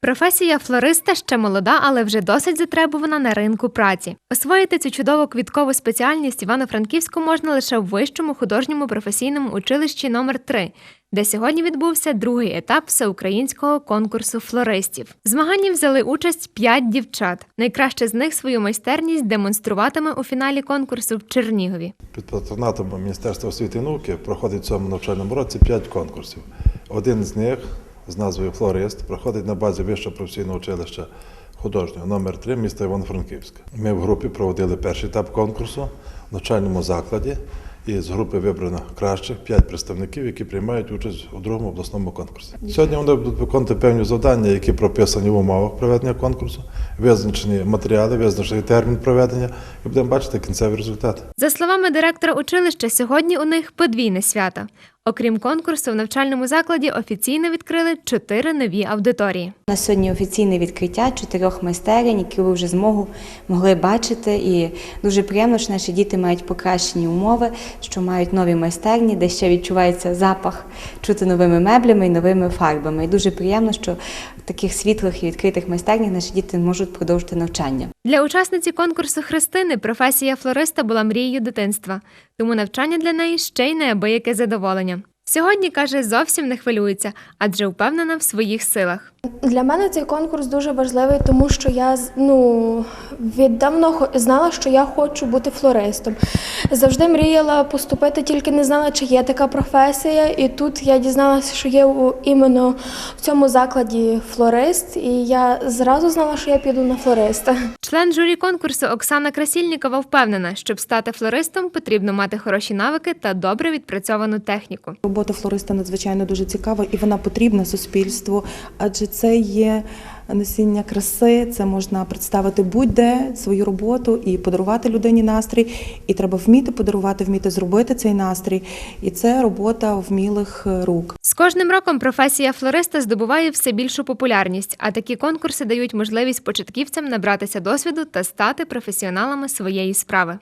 Професія флориста ще молода, але вже досить затребувана на ринку праці. Освоїти цю чудову квіткову спеціальність Івано-Франківську можна лише в вищому художньому професійному училищі номер 3 де сьогодні відбувся другий етап всеукраїнського конкурсу флористів. В змаганні взяли участь п'ять дівчат. Найкраще з них свою майстерність демонструватиме у фіналі конкурсу в Чернігові. Під патронатом Міністерства освіти і науки проходить в цьому навчальному році 5 конкурсів. Один з них з назвою Флорист проходить на базі Вищого професійного училища художнього номер 3 міста Івано-Франківська. Ми в групі проводили перший етап конкурсу в навчальному закладі. І з групи вибрано кращих п'ять представників, які приймають участь у другому обласному конкурсі. Сьогодні вони будуть виконувати певні завдання, які прописані в умовах проведення конкурсу, визначені матеріали, визначений термін проведення, і будемо бачити кінцевий результат. За словами директора училища, сьогодні у них подвійне свято. Окрім конкурсу, в навчальному закладі офіційно відкрили чотири нові аудиторії. На сьогодні офіційне відкриття чотирьох майстерень, які ви вже змогу могли бачити. І дуже приємно, що наші діти мають покращені умови, що мають нові майстерні, де ще відчувається запах чути новими меблями і новими фарбами. І дуже приємно, що таких світлих і відкритих майстернях наші діти можуть продовжити навчання. Для учасниці конкурсу Христини професія флориста була мрією дитинства, тому навчання для неї ще й неабияке задоволення. Сьогодні каже, зовсім не хвилюється, адже впевнена в своїх силах. Для мене цей конкурс дуже важливий, тому що я з- ну, віддавно знала, що я хочу бути флористом. Завжди мріяла поступити, тільки не знала, чи є така професія. І тут я дізналася, що є у, іменно в цьому закладі флорист, і я зразу знала, що я піду на флориста. Член журі конкурсу Оксана Красільнікова впевнена, щоб стати флористом, потрібно мати хороші навики та добре відпрацьовану техніку. Робота флориста надзвичайно дуже цікава і вона потрібна суспільству, адже це є носіння краси, це можна представити будь-де свою роботу і подарувати людині настрій. І треба вміти подарувати, вміти зробити цей настрій. І це робота вмілих е, рук. З кожним роком професія флориста здобуває все більшу популярність, а такі конкурси дають можливість початківцям набратися досвіду та стати професіоналами своєї справи.